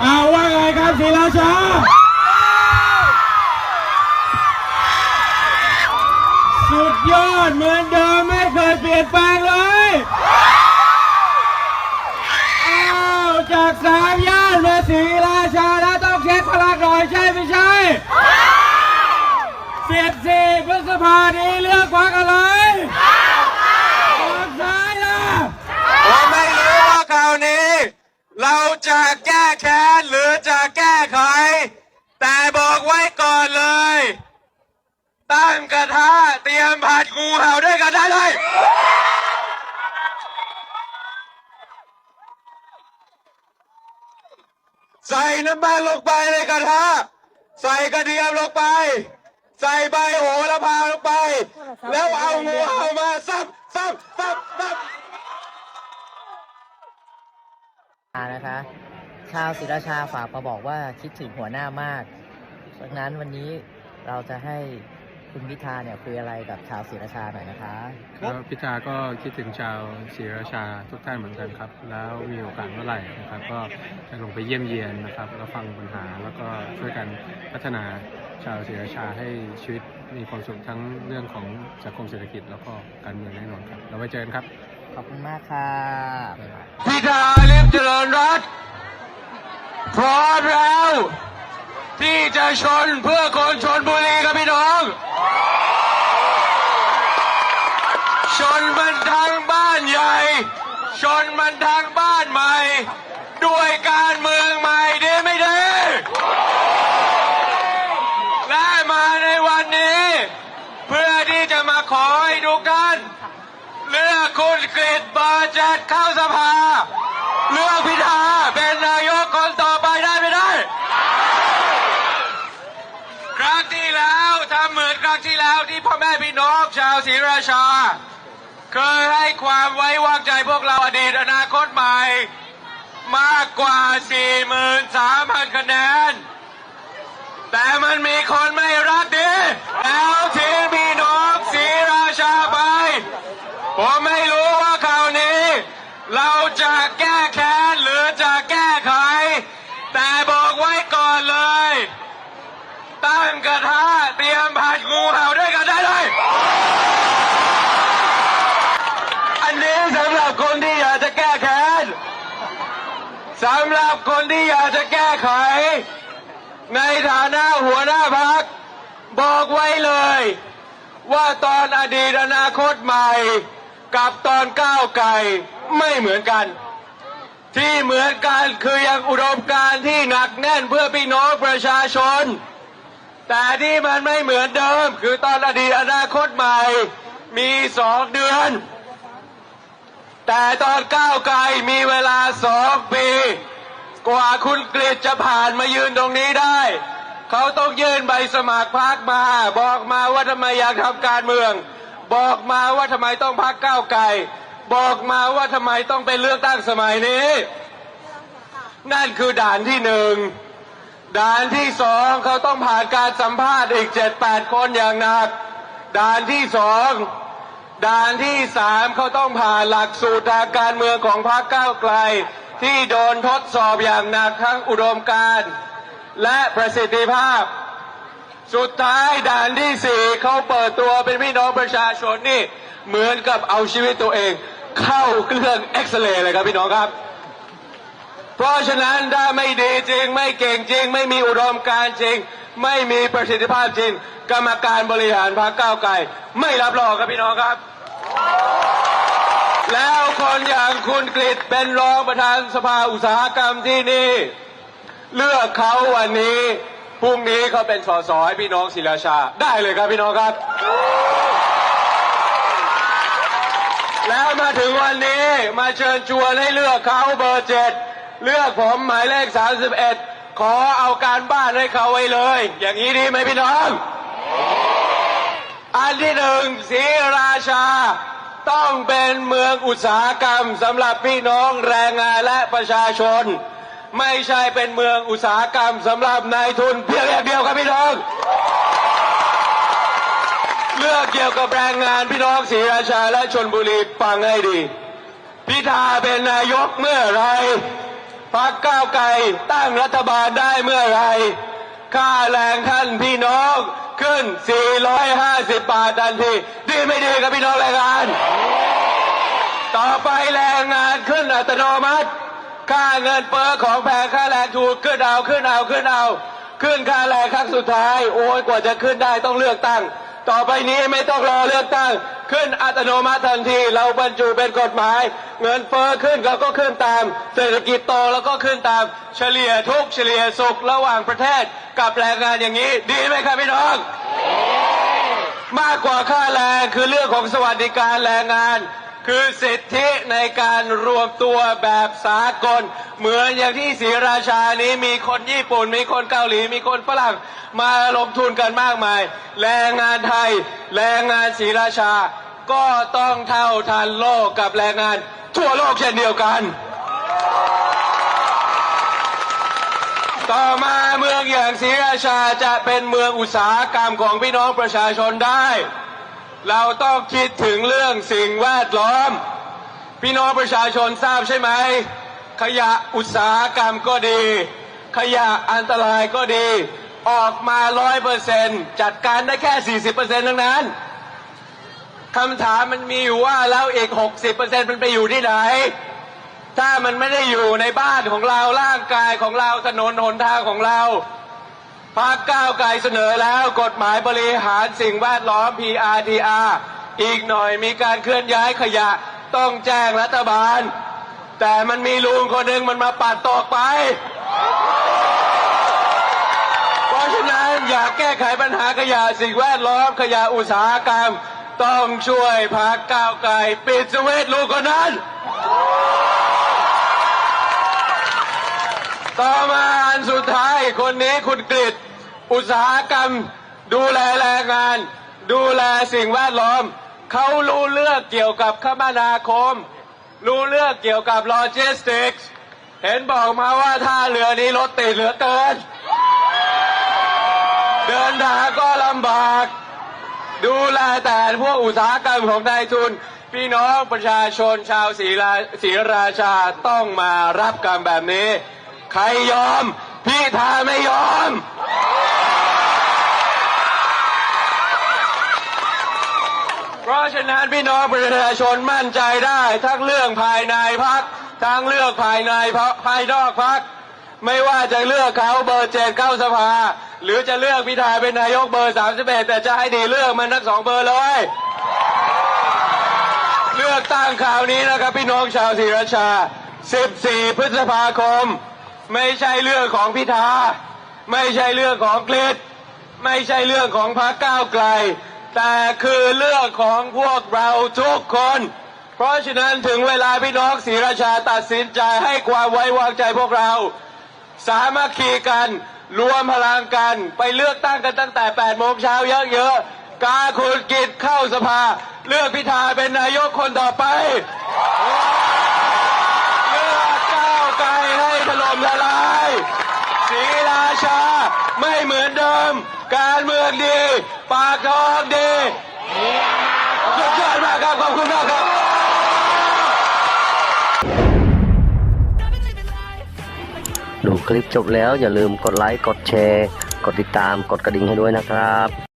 เอาว่าไงครับศรีราชาสุดยอดเหมือนเดิมไม่เคยเปลี่ยนแปลงเลยอ้าวจากสามย่านมาศรีราชาแล้วต้องเช็คพลังหน่อยใช่ไม่ใช่เสียดสีพฤษภานี้เลือกพักอะไรพักซ้ายล่ะ ผมไม่รู้ว่าคราวนี้ เรา จะแก้แค้นหรือจะแก้ไข แต่บอกไว้ก่อนเลย ตั้งกระทะเตรียมผัดงูเห่าด้วยกันได้เลยใส่น้ำมันลงไปในกระทะ ใส่กระเทียมลงไป ใส่ใบโหระพาลงไป แล้วเอางูเห่ามาซับซับซับซับ นะคะ ชาวศรีราชาฝากมาบอกว่าคิดถึงหัวหน้ามากดังนั้นวันนี้เราจะให้คุณพิธาเนี่ยคุยอะไรกับชาวศรีราชาหน่อยนะคะก็พิธาก็คิดถึงชาวศรีราชาทุกท่านเหมือนกันครับ แล้วมีโอกาสเมื่อไหร่นะครับ ก็จะลงไปเยี่ยมเยียนนะครับแล้วฟังปัญหาแล้วก็ช่วยกันพัฒนาชาวศรีราชาให้ชีวิตมีความสุขทั้งเรื่องของสังคมเศรษฐกิจแล้วก็การเมืองแน่นอนครับ เราไว้เจอกันครับ ขอบคุณมากค่ะบ๊ายบายพิธาลิมเจริญรัตพร้อมแล้ว ที่จะชนเพื่อคนชนบุรีครับพี่น้อง ชนมันทั้งบ้านใหญ่ ชนมันทั้งบ้านใหม่ ด้วยการเมืองมาไม่ดีและมาในวันนี้ เพื่อที่จะมาขอให้ทุกท่าน เลือก คุณกฤษเบอร์เจ็ดเข้าสภา เลือกพิธาเป็นนายกคนต่อไปได้ไม่ได้ ครั้งที่แล้วทำเหมือนครั้งที่แล้วที่พ่อแม่พี่น้องชาวศรีราชา เคยให้ความไว้วางใจพวกเราอดีตอนาคตใหม่ มากกว่า 43,000 คะแนน แต่มันมีคนไม่รักดีแล้วทิ้งพี่น้องศรีราชาไป ผมไม่รู้ว่าคราวนี้ เราจะแก้แค้นหรือจะแก้ไข แต่บอกไว้ก่อนเลย ตั้ง กระทะเตรียมผัดงูเห่าด้วยกันได้เลย อันนี้สำหรับคนที่อยากจะแก้แค้นสำหรับคนที่อยากจะแก้ไข ในฐานะหัวหน้าพัก บอกไว้เลย ว่าตอนอดีตอนาคตใหม่ กับตอนก้าวไกลไม่เหมือนกันที่เหมือนกันคือยังอุดมการที่หนักแน่นเพื่อพี่น้องประชาชน แต่ที่มันไม่เหมือนเดิม คือตอนอดีตอนาคตใหม่ มีสองเดือน แต่ตอนก้าวไกลมีเวลาสองปี กว่าคุณกฤษจะผ่านมายืนตรงนี้ได้ เขาต้องยื่นใบสมัครพักมา บอกมาว่าทำไมอยากทำการเมือง บอกมาว่าทำไมต้องพักก้าวไกลบอกมาว่าทำไมต้องเป็นเลือกตั้งสมัยนี้ นั่นคือด่านที่หนึ่ง ด่านที่สองเขาต้องผ่านการสัมภาษณ์อีกเจ็ดแปดคนอย่างหนัก ด่านที่สองด่านที่สามเขาต้องผ่านหลักสูตรทางการเมืองของพรรคก้าวไกล ที่โดนทดสอบอย่างหนักทั้งอุดมการณ์และประสิทธิภาพ สุดท้ายด่านที่สี่เขาเปิดตัวเป็นพี่น้องประชาชนนี่เหมือนกับเอาชีวิตตัวเอง เข้าเครื่องเอ็กซเรย์เลยครับพี่น้องครับ เพราะฉะนั้นถ้าไม่ดีจริง ไม่เก่งจริง ไม่มีอุดมการจริง ไม่มีประสิทธิภาพจริง กรรมการบริหารพรรคก้าวไกลไม่รับรองครับพี่น้องครับ แล้วคนอย่างคุณกฤษเป็นรองประธานสภาอุตสาหกรรมที่นี่ เลือกเขาวันนี้พรุ่งนี้เขาเป็นสสให้พี่น้องศิลาชา ได้เลยครับพี่น้องครับ แล้วมาถึงวันนี้มาเชิญชวนให้เลือกเขาเบอร์เจ็ด เลือกผมหมายเลข 31 ขอเอาการบ้านให้เขาไว้เลย อย่างนี้ดีไหมพี่น้อง อันที่หนึ่งศรีราชา ต้องเป็นเมืองอุตสาหกรรมสำหรับพี่น้องแรงงานและประชาชน ไม่ใช่เป็นเมืองอุตสาหกรรมสำหรับนายทุนเพียงอย่างเดียวครับพี่น้องเลือกเกี่ยวกับแรงงานพี่น้องศรีราชาและชนบุรีฟังให้ดี พิธาเป็นนายกเมื่อไหร พักก้าวไกลตั้งรัฐบาลได้เมื่อไร ค่าแรงท่านพี่น้องขึ้น 450 บาททันทีดีไม่ดีกับพี่น้องแรงงาน ต่อไปแรงงานขึ้นอัตโนมัติ ค่าเงินเฟ้อของแพงค่าแรงถูกขึ้นเอาขึ้นเอาขึ้นเอา ขึ้นค่าแรงครั้งสุดท้าย โอ้ยกว่าจะขึ้นได้ต้องเลือกตั้ง ต่อไปนี้ไม่ต้องรอเลือกตั้ง ขึ้นอัตโนมัติทันที เราบรรจุเป็นกฎหมาย เงินเฟ้อขึ้นเราก็ขึ้นตาม เศรษฐกิจโตแล้วก็ขึ้นตามเฉลี่ยทุกเฉลี่ยสุขระหว่างประเทศกับแรงงานอย่างนี้ ดีไหมครับพี่น้อง มากกว่าค่าแรงคือเรื่องของสวัสดิการแรงงาน คือสิทธิในการรวมตัวแบบสากล เหมือนอย่างที่ศรีราชานี้มีคนญี่ปุ่น มีคนเกาหลี มีคนฝรั่งมาลงทุนกันมากมาย แรงงานไทย แรงงานศรีราชา ก็ต้องเท่าทันโลกกับแรงงาน ทั่วโลกเช่นเดียวกัน ต่อมาเมืองอย่างศรีราชาจะเป็นเมืองอุตสาหกรรมของพี่น้องประชาชนได้ เราต้องคิดถึงเรื่องสิ่งแวดล้อม พี่น้องประชาชนทราบใช่ไหม ขยะอุตสาหกรรมก็ดี ขยะอันตรายก็ดี ออกมาร้อยเปอร์เซ็นจัดการได้แค่สี่สิบเปอร์เซ็นต์ทั้งนั้นคำถามมันมีอยู่ว่าแล้วอีกหกสิบเปอร์เซ็นต์มันไปอยู่ที่ไหน ถ้ามันไม่ได้อยู่ในบ้านของเราร่างกายของเราถนนหนทางของเรา พรรคก้าวไกลเสนอแล้วกฎหมายบริหารสิ่งแวดล้อม PRTR อีกหน่อยมีการเคลื่อนย้ายขยะต้องแจ้งรัฐบาล แต่มันมีลุงคนหนึ่งมันมาปัดตกไป เพราะฉะนั้นอยากแก้ไขปัญหาขยะสิ่งแวดล้อมขยะอุตสาหกรรม ต้องช่วยพรรคก้าวไกลปิดสวิตลูกคนนั้น ต่อมาอันสุดท้ายคนนี้คุณกฤษอุตสาหกรรม ดูแลแรงงาน ดูแลสิ่งแวดล้อม เขารู้เรื่องเกี่ยวกับคมนาคม รู้เรื่องเกี่ยวกับโลจิสติกส์เห็นบอกมาว่าท่าเรือนี้รถติดเหลือเกิน เดินทางก็ลำบาก ดูแลแต่พวกอุตสาหกรรมของนายทุนพี่น้องประชาชนชาวศรีราศรีราชาต้องมารับกรรมแบบนี้ ใครยอมพี่ทาไม่ยอม เพราะฉะนั้นพี่น้องประชาชนมั่นใจได้ทั้งเรื่องภายในพักทั้งเลือกภายในพักภายนอกพักไม่ว่าจะเลือกเขาเบอร์เจ็ดเข้าสภา หรือจะเลือกพิธาเป็นนายกเบอร์สามสิบเอ็ดแต่จะให้ดีเลือกมันทั้งสองเบอร์เลย เลือกตั้งคราวนี้นะครับพี่น้องชาวศรีราชา 14 พฤษภาคม ไม่ใช่เรื่องของพิธา ไม่ใช่เรื่องของกฤษไม่ใช่เรื่องของพรรคก้าวไกล แต่คือเรื่องของพวกเราทุกคน เพราะฉะนั้นถึงเวลาพี่น้องศรีราชาตัดสินใจให้ความไว้วางใจพวกเรา สามัคคีกันรวมพลังกันไปเลือกตั้งกันตั้งแต่8โมงเช้าเยอะๆกาคุณกิจเข้าสภา เลือกพิธาเป็นนายกคนต่อไป ถล่มทลายศรีราชาไม่เหมือนเดิม การเมืองดี ปากท้องดีสุดยอดมากครับขอบคุณมากครับดูคลิปจบแล้วอย่าลืมกดไลค์ กดแชร์ กดติดตาม กดกระดิ่งให้ด้วยนะครับ